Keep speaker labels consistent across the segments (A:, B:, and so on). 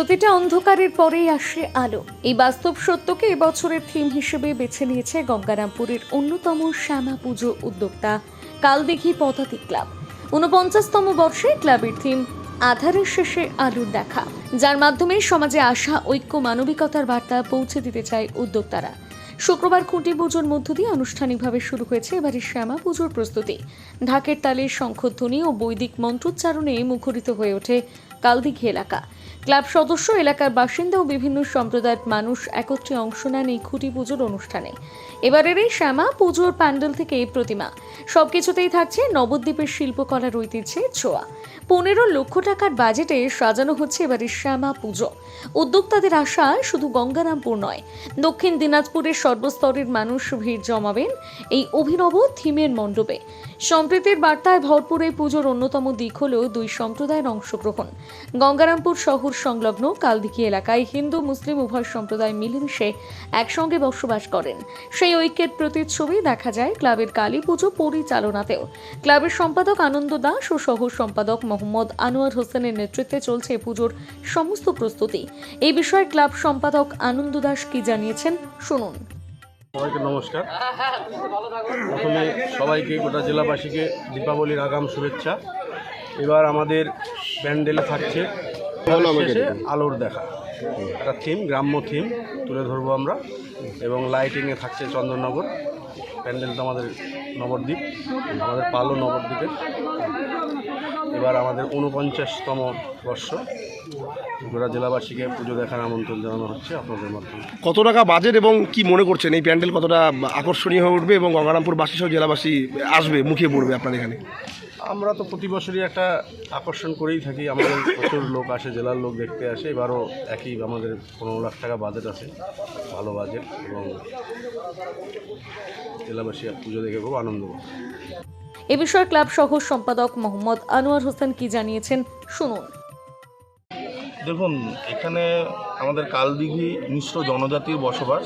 A: প্রতিটা অন্ধকারের পরেই আসে আলো। এই বাস্তব সত্যকে এবছরের থিম হিসেবে বেছে নিয়েছে গঙ্গারামপুরের অন্যতম শ্যামা পুজো উদ্যোক্তা কালদিঘি পদাতিক ক্লাব। ঊনপঞ্চাশতম বর্ষে ক্লাবের থিম, আধারের শেষে আলোর দেখা, যার মাধ্যমে সমাজে আশা, ঐক্য, মানবিকতার বার্তা পৌঁছে দিতে চায় উদ্যোক্তারা। শুক্রবার খুঁটি পুজোর মধ্য দিয়ে আনুষ্ঠানিকভাবে শুরু হয়েছে এবারের শ্যামা পুজোর প্রস্তুতি। ঢাকের তালে শঙ্খধ্বনি ও বৈদিক মন্ত্রোচ্চারণে মুখরিত হয়ে ওঠে কালদিঘি এলাকা। ক্লাব সদস্য, এলাকার বাসিন্দা ও বিভিন্ন সম্প্রদায়ের মানুষ একত্রে অংশ নেন এই খুঁটি পুজোর অনুষ্ঠানে। এবারের এই শ্যামা পুজোর প্যান্ডেল থেকে এই প্রতিমা। সবকিছুতেই থাকছে নবদ্বীপের শিল্পকলার ঐতিহ্যের ছোঁয়া। পনেরো লক্ষ টাকার বাজেটে সাজানো হচ্ছে এবারের শ্যামা পুজো। উদ্যোক্তাদের আশা শুধু গঙ্গারামপুর নয়, দক্ষিণ দিনাজপুরের সর্বস্তরের মানুষ ভিড় জমাবেন এই অভিনব থিমের মণ্ডপে। সম্প্রীতির বার্তায় ভরপুর এই পুজোর অন্যতম দিক হল দুই সম্প্রদায়ের অংশগ্রহণ। গঙ্গারামপুর শহর সংলগ্ন কালদিঘি এলাকায় হিন্দু, মুসলিম উভয় সম্প্রদায় মিলেমিশে একসঙ্গে বসবাস করেন। সেই ঐক্যের প্রতিচ্ছবি দেখা যায় ক্লাবের কালী পুজো পরিচালনাতেও। ক্লাবের সম্পাদক আনন্দ দাস ও সহ সম্পাদক মোহাম্মদ আনোয়ার হোসেনের নেতৃত্বে চলছে পুজোর সমস্ত প্রস্তুতি। এই বিষয়ে ক্লাব সম্পাদক আনন্দ দাস কি জানিয়েছেন, শুনুন।
B: সবাইকে নমস্কার। প্রথমে সবাইকে, গোটা জেলাবাসীকে দীপাবলির আগাম শুভেচ্ছা। এবার আমাদের প্যান্ডেলে থাকছে শেষে আলোর দেখা। একটা থিম গ্রাম্য থিম তুলে ধরবো আমরা। এবং লাইটিংয়ে থাকছে চন্দননগর। প্যান্ডেল তো আমাদের নবদ্বীপ আমাদের পালও নবদ্বীপের। এবার আমাদের উনপঞ্চাশতম বর্ষ। গোটা জেলাবাসীকে পুজো দেখার আমন্ত্রণ জানানো হচ্ছে আপনাদের মাধ্যমে।
C: কত টাকা বাজেট এবং কি মনে করছেন? এই প্যান্ডেল কতটা আকর্ষণীয় হয়ে উঠবে এবং গঙ্গারামপুরবাসী সহ জেলাবাসী আসবে মুখে পড়বে আপনার এখানে?
B: আমরা তো প্রতি বছরই একটা আকর্ষণ করেই থাকি। আমাদের প্রচুর লোক আসে জেলার লোক দেখতে আসে। এবারও একই আমাদের পনেরো লাখ টাকা বাজেট আছে ভালো বাজেট এবং জেলাবাসী আর পুজো দেখে খুব আনন্দ।
A: এ বিষয়ে ক্লাব সহ সম্পাদক মোহাম্মদ আনোয়ার হোসেন কি জানিয়েছেন শুনুন।
D: দেখুন এখানে আমাদের কালদিঘি মিশ্র জনজাতির বসবাস।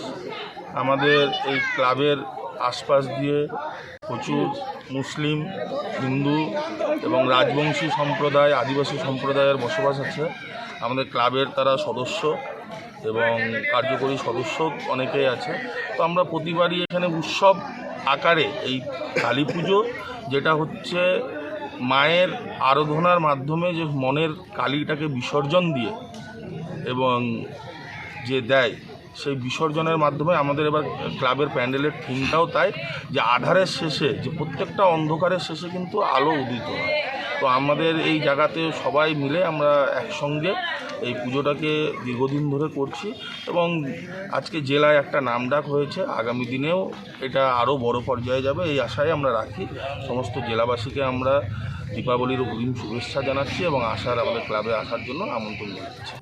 D: আমাদের এই ক্লাবের আশপাশ দিয়ে প্রচুর মুসলিম, হিন্দু এবং রাজবংশী সম্প্রদায়, আদিবাসী সম্প্রদায়ের বসবাস আছে। আমাদের ক্লাবের তারা সদস্য এবং কার্যকরী সদস্য অনেকেই আছে। তো আমরা প্রতিবারই এখানে উৎসব আকারে এই কালী পুজো, যেটা হচ্ছে মায়ের আরাধনার মাধ্যমে যে মনের কালীটাকে বিসর্জন দিয়ে এবং যে দেয় সেই বিসর্জনের মাধ্যমে আমাদের এবার ক্লাবের প্যান্ডেলের থিমটাও তাই, যে আধারের শেষে, যে প্রত্যেকটা অন্ধকারের শেষে কিন্তু আলো উদিত হয়। তো আমাদের এই জায়গাতে সবাই মিলে আমরা একসঙ্গে এই পুজোটাকে দীর্ঘদিন ধরে করছি এবং আজকে জেলায় একটা নামডাক হয়েছে, আগামী দিনেও এটা আরও বড় পর্যায়ে যাবে, এই আশায় আমরা রাখি। সমস্ত জেলাবাসীকে আমরা দীপাবলির অগ্রিম শুভেচ্ছা জানাচ্ছি এবং আসার আমাদের ক্লাবে আসার জন্য আমন্ত্রণ জানাচ্ছি।